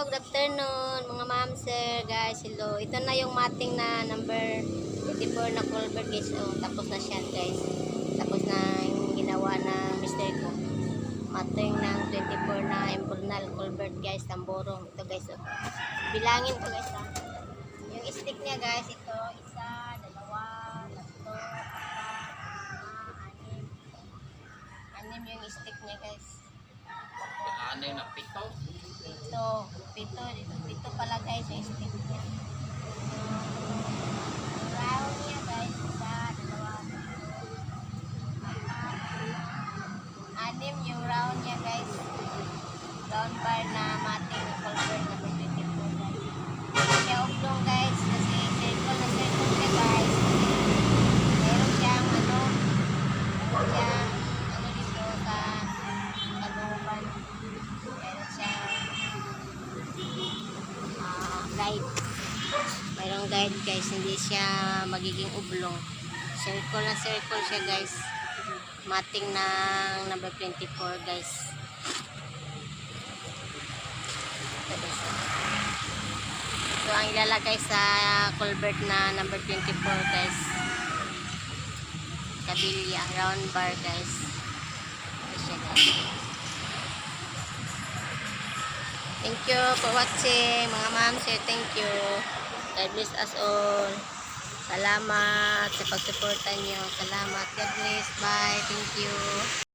Hello, good afternoon mga ma'am, sir, guys. Hello. Ito na yung mating na number 24 na culvert guys. Oh, tapos na siya guys. Tapos na yung ginawa na mister ko. Mating ng 24 na impurnal culvert guys, tamborong. Ito guys. Oh. Bilangin ko guys. Ah. Yung stick niya guys, ito, isa, dalawa, tatlo, apat, lima, anim. Anim yung stick niya guys. Ano yung napito? Pito. Pito. Dito. Pito pala guys yung stick niya. Round niya guys. Isa, dalawa, anim yung round niya guys. Round bar na mating na culvert number 24 guys. Kaya oblong guys. Kasi circle na circle siya guys. Meron siyang ano. Meron guide. Mayroong guide guys, hindi siya magiging ublong. Circle na circle siya guys. Mating ng number 24 guys. Ito guys. Ito ang ilalagay sa culvert na number 24 guys. Kabilya, round bar guys. Ito siya guys. Thank you for watching, mga ma'am. Say thank you. God bless us all. Salamat sa pagsuporta nyo. Salamat. God bless. Bye. Thank you.